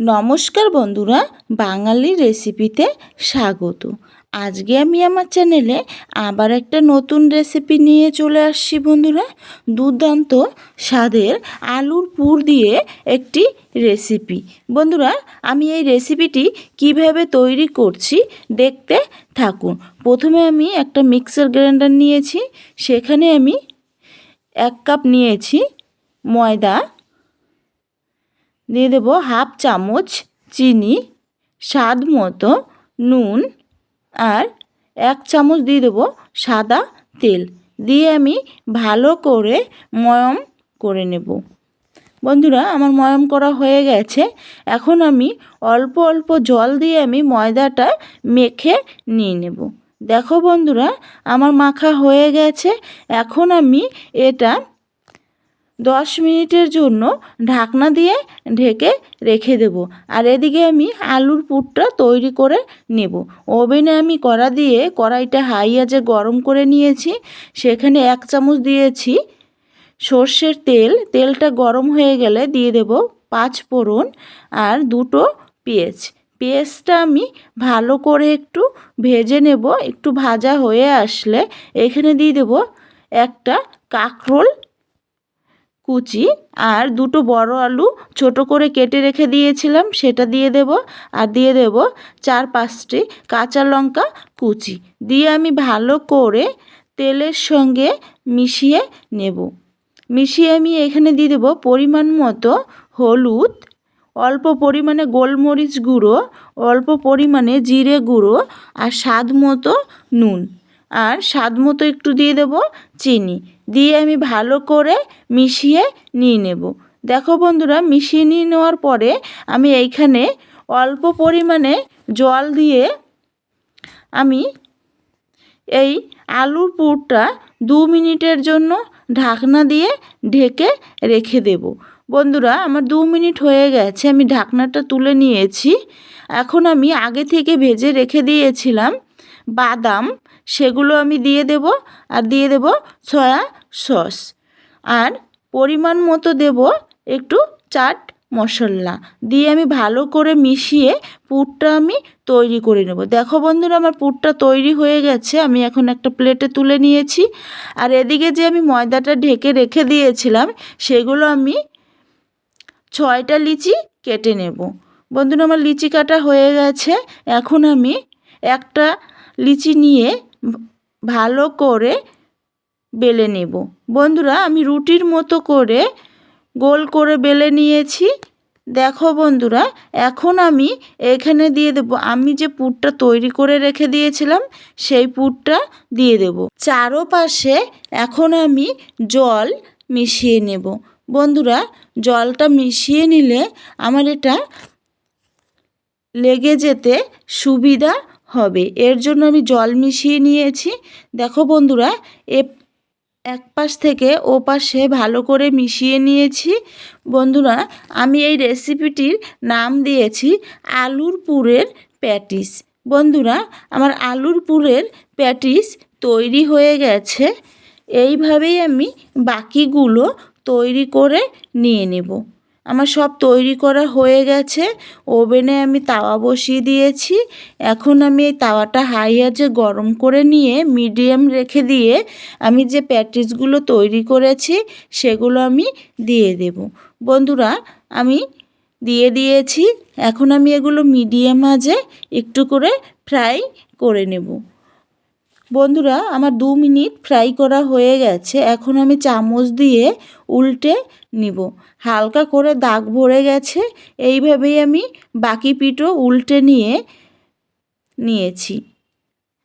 নমস্কার বন্ধুরা, বাঙালি রেসিপিতে স্বাগত। আজকে আমি আমার চ্যানেলে আবার একটা নতুন রেসিপি নিয়ে চলে আসছি বন্ধুরা। দুর্দান্ত স্বাদের আলুর পুর দিয়ে একটি রেসিপি। বন্ধুরা, আমি এই রেসিপিটি কীভাবে তৈরি করছি দেখতে থাকুন। প্রথমে আমি একটা মিক্সার গ্রাইন্ডার নিয়েছি। সেখানে আমি এক কাপ নিয়েছি ময়দা দিয়ে দেবো হাফ চামচ চিনি, স্বাদ মতো নুন আর এক চামচ দিয়ে দেবো সাদা তেল। দিয়ে আমি ভালো করে ময়ম করে নেব। বন্ধুরা, আমার ময়ম করা হয়ে গেছে। এখন আমি অল্প অল্প জল দিয়ে আমি ময়দাটা মেখে নিয়ে নেব। দেখো বন্ধুরা, আমার মাখা হয়ে গেছে। এখন আমি এটা দশ মিনিটের জন্য ঢাকনা দিয়ে ঢেকে রেখে দেব। আর এদিকে আমি আলুর পুরটা তৈরি করে নেব। ওভেনে আমি কড়া দিয়ে কড়াইটা হাই আজে গরম করে নিয়েছি। সেখানে এক চামচ দিয়েছি সর্ষের তেল। তেলটা গরম হয়ে গেলে দিয়ে দেব পাঁচ ফোড়ন আর দুটো পেঁয়াজ। পেঁয়াজটা আমি ভালো করে একটু ভেজে নেব। একটু ভাজা হয়ে আসলে এখানে দিয়ে দেব একটা কাঁকরোল কুচি আর দুটো বড় আলু ছোট করে কেটে রেখে দিয়েছিলাম, সেটা দিয়ে দেব। আর দিয়ে দেব চার পাঁচটি কাঁচা লঙ্কা কুচি। দিয়ে আমি ভালো করে তেলের সঙ্গে মিশিয়ে নেব। মিশিয়ে আমি এখানে দিয়ে দেবো পরিমাণ মতো হলুদ, অল্প পরিমাণে গোলমরিচ গুঁড়ো, অল্প পরিমাণে জিরে গুঁড়ো আর স্বাদ মতো নুন। আর স্বাদ মতো একটু দিয়ে দেবো চিনি। দিয়ে আমি ভালো করে মিশিয়ে নিয়ে নেব। দেখো বন্ধুরা, মিশিয়ে নিয়ে নেওয়ার পরে আমি এইখানে অল্প পরিমাণে জল দিয়ে আমি এই আলুর পুরটা দু মিনিটের জন্য ঢাকনা দিয়ে ঢেকে রেখে দেব। বন্ধুরা, আমার দু মিনিট হয়ে গেছে, আমি ঢাকনাটা তুলে নিয়েছি। এখন আমি আগে থেকে ভেজে রেখে দিয়েছিলাম। বাদাম, সেগুলো আমি দিয়ে দেব আর দিয়ে দেব সয়া সস। আর পরিমাণ মতো দেব একটু চাট মশলা। দিয়ে আমি ভালো করে মিশিয়ে পুরটা আমি তৈরি করে নেব। দেখো বন্ধুরা, আমার পুরটা তৈরি হয়ে গেছে। আমি এখন একটা প্লেটে তুলে নিয়েছি। আর এদিকে যে আমি ময়দাটা ঢেকে রেখে দিয়েছিলাম, সেগুলো আমি ছয়টা লিচি কেটে নেব। বন্ধুরা, আমার লিচি কাটা হয়ে গেছে। এখন আমি একটা লিচি নিয়ে ভালো করে বেলে নেব। বন্ধুরা, আমি রুটির মতো করে গোল করে বেলে নিয়েছি। দেখো বন্ধুরা, এখন আমি এখানে দিয়ে দেব। আমি যে পুরটা তৈরি করে রেখে দিয়েছিলাম, সেই পুরটা দিয়ে দেব। চারোপাশে এখন আমি জল মিশিয়ে নেব। বন্ধুরা, জলটা মিশিয়ে নিলে আমার এটা লেগে যেতে সুবিধা হবে। এর জন্য আমি জল মিশিয়ে নিয়েছি। দেখো বন্ধুরা, এ এক পাশ থেকে ও পাশে ভালো করে মিশিয়ে নিয়েছি। বন্ধুরা, আমি এই রেসিপিটির নাম দিয়েছি আলুর পুরের প্যাটিস। বন্ধুরা, আমার আলুর পুরের প্যাটিস তৈরি হয়ে গেছে। এইভাবেই আমি বাকিগুলো তৈরি করে নিয়ে নেব। আমার সব তৈরি করা হয়ে গেছে। ওভেনে আমি তাওয়া বসিয়ে দিয়েছি। এখন আমি এই তাওয়াটা হাই আঁচে গরম করে নিয়ে মিডিয়াম রেখে দিয়ে আমি যে প্যাটিসগুলো তৈরি করেছি, সেগুলো আমি দিয়ে দেব। বন্ধুরা, আমি দিয়ে দিয়েছি। এখন আমি এগুলো মিডিয়াম আঁচে একটু করে ফ্রাই করে নেব। বন্ধুরা, আমার দু মিনিট ফ্রাই করা হয়ে গেছে। এখন আমি চামচ দিয়ে উল্টে নিব। হালকা করে দাগ ভরে গেছে। এইভাবেই আমি বাকি পিঠও উল্টে নিয়ে নিয়েছি।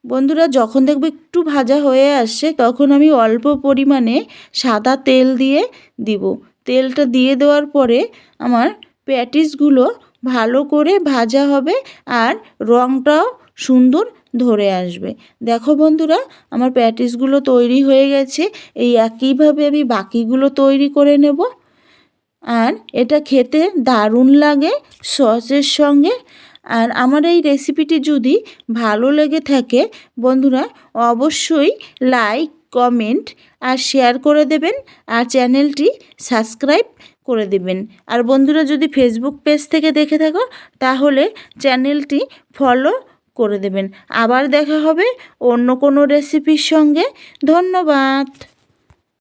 বন্ধুরা, যখন দেখব একটু ভাজা হয়ে আসছে, তখন আমি অল্প পরিমাণে সাদা তেল দিয়ে দিব। তেলটা দিয়ে দেওয়ার পরে আমার প্যাটিসগুলো ভালো করে ভাজা হবে আর রঙটাও সুন্দর ধরে আসবে। দেখো বন্ধুরা, আমার প্যাটিসগুলো তৈরি হয়ে গেছে, এই একইভাবে আমি বাকিগুলো তৈরি করে নেব। আর এটা খেতে দারুণ লাগে সসের সঙ্গে। আর আমার এই রেসিপিটি যদি ভালো লেগে থাকে, বন্ধুরা, অবশ্যই লাইক, কমেন্ট আর শেয়ার করে দেবেন আর চ্যানেলটি সাবস্ক্রাইব করে দেবেন। আর বন্ধুরা, যদি ফেসবুক পেজ থেকে দেখে থাকো, তাহলে চ্যানেলটি ফলো করে দেবেন। আবার দেখা হবে অন্য কোনো রেসিপির সঙ্গে। ধন্যবাদ।